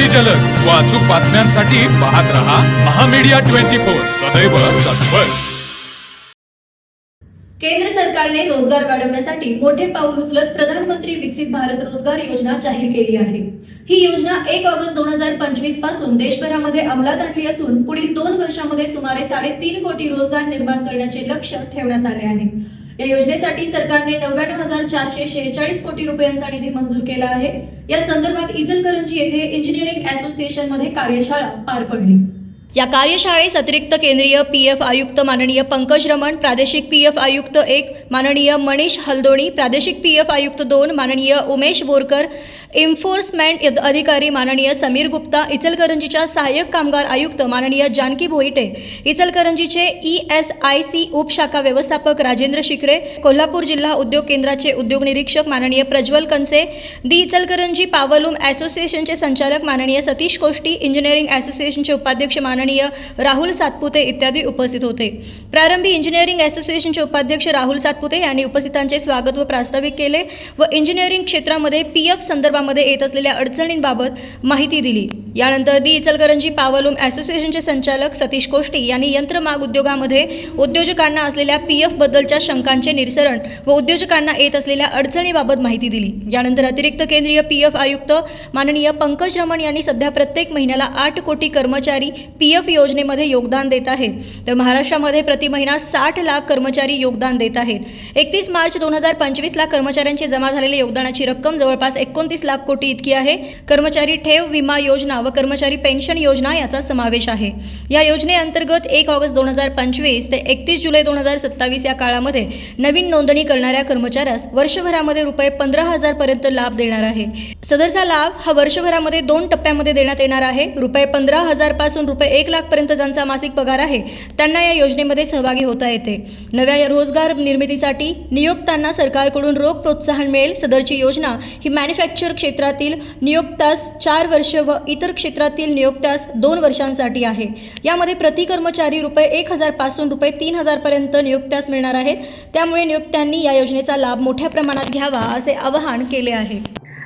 अति जलद. व अचूक बातम्यांसाठी पाहत रहा महामीडिया ट्वेंटी फोर. सदैव तत्पर. केंद्र सरकारने रोजगार वाढवण्यासाठी मोठे पाऊल उचलत प्रधानमंत्री विकसित भारत रोजगार योजना जाहीर केली आहे. ही योजना एक ऑगस्ट दोन हजार पंचवीसपासून देशभरामध्ये अंमलात आणली असून पुढील दोन वर्षामध्ये सुमारे साडेतीन कोटी रोजगार निर्माण करण्याचे लक्ष्य ठेवण्यात आले आहे. या योजनेसाठी सरकारने नव्याण्णव हजार चारशे शेहेचाळीस कोटी रुपयांचा निधी मंजूर केला आहे. या संदर्भात इचलकरंजी येथे इंजिनिअरिंग असोसिएशनमध्ये कार्यशाळा पार पडली. या कार्यशाळेस अतिरिक्त केंद्रीय पी एफ आयुक्त माननीय पंकज रमण प्रादेशिक पी एफ आयुक्त एक माननीय मनीष हलदोणी प्रादेशिक पी एफ आयुक्त दोन माननीय उमेश बोरकर इन्फोर्समेंट अधिकारी माननीय समीर गुप्ता इचलकरंजीच्या सहाय्यक कामगार आयुक्त माननीय जानकी भोईटे इचलकरंजीचे ई एस आय सी उपशाखा व्यवस्थापक राजेंद्र शिखरे कोल्हापूर जिल्हा उद्योग केंद्राचे उद्योग निरीक्षक माननीय प्रज्वल कनसे दी इचलकरंजी पावलूम असोसिएशनचे संचालक माननीय सतीश कोष्टी इंजिनिअरिंग असोसिएशनचे उपाध्यक्ष माननीय माननीय राहुल सातपुते इत्यादी उपस्थित होते. प्रारंभी इंजिनिअरिंग असोसिएशनचे उपाध्यक्ष राहुल सातपुते यांनी उपस्थितांचे स्वागत व प्रास्ताविक केले व इंजिनिअरिंग क्षेत्रामध्ये पी एफ संदर्भामध्ये येत असलेल्या अडचणींबाबत माहिती दिली. यानंतर दी इचलकरंजी पावलूम असोसिएशनचे संचालक सतीश कोष्टी यांनी यंत्रमाग उद्योगामध्ये उद्योजकांना असलेल्या पी एफ बद्दलच्या शंकांचे निरसरण व उद्योजकांना येत असलेल्या अडचणीबाबत माहिती दिली. यानंतर अतिरिक्त केंद्रीय पी एफ आयुक्त माननीय पंकज रमण यांनी सध्या प्रत्येक महिन्याला आठ कोटी कर्मचारी पी एफ योजनेमध्ये योगदान देत आहेत. तर महाराष्ट्रामध्ये प्रति महिना साठ लाख कर्मचारी योगदान देत आहेत. एकतीस मार्च दोन हजार पंचवीसला कर्मचाऱ्यांची जमा झालेल्या योगदानाची रक्कम जवळपास एकोणतीस लाख कोटी इतकी आहे. कर्मचारी ठेव विमा योजना व कर्मचारी पेन्शन योजना याचा समावेश आहे. या योजनेअंतर्गत एक ऑगस्ट दोन हजार पंचवीस ते एकतीस जुलै दोन हजार सत्तावीस या काळामध्ये नवीन नोंदणी करणाऱ्या कर्मचाऱ्यास वर्षभरामध्ये रुपये पंधरा हजारपर्यंत लाभ देणार आहे. सदरचा लाभ हा वर्षभरामध्ये दोन टप्प्यामध्ये देण्यात येणार आहे. रुपये पंधरा हजारपासून रुपये एक लाखपर्यंत ज्यांचा मासिक पगार आहे. त्यांना या योजनेमध्ये सहभागी होता येते. नव्या रोजगार निर्मितीसाठी नियोक्तांना सरकारकडून रोख प्रोत्साहन मिळेल. सदरची योजना ही मॅन्युफॅक्चर क्षेत्रातील नियोक्तास चार वर्ष व इतर क्षेत्रातील नियोक्त्यास दोन वर्षांसाठी आहे. यामध्ये प्रति कर्मचारी रुपये एक हजारपासून रुपये तीन हजारपर्यंत नियोक्त्यास मिळणार आहेत. त्यामुळे नियोक्त्यांनी या योजनेचा लाभ मोठ्या प्रमाणात घ्यावा असे आवाहन केले आहे.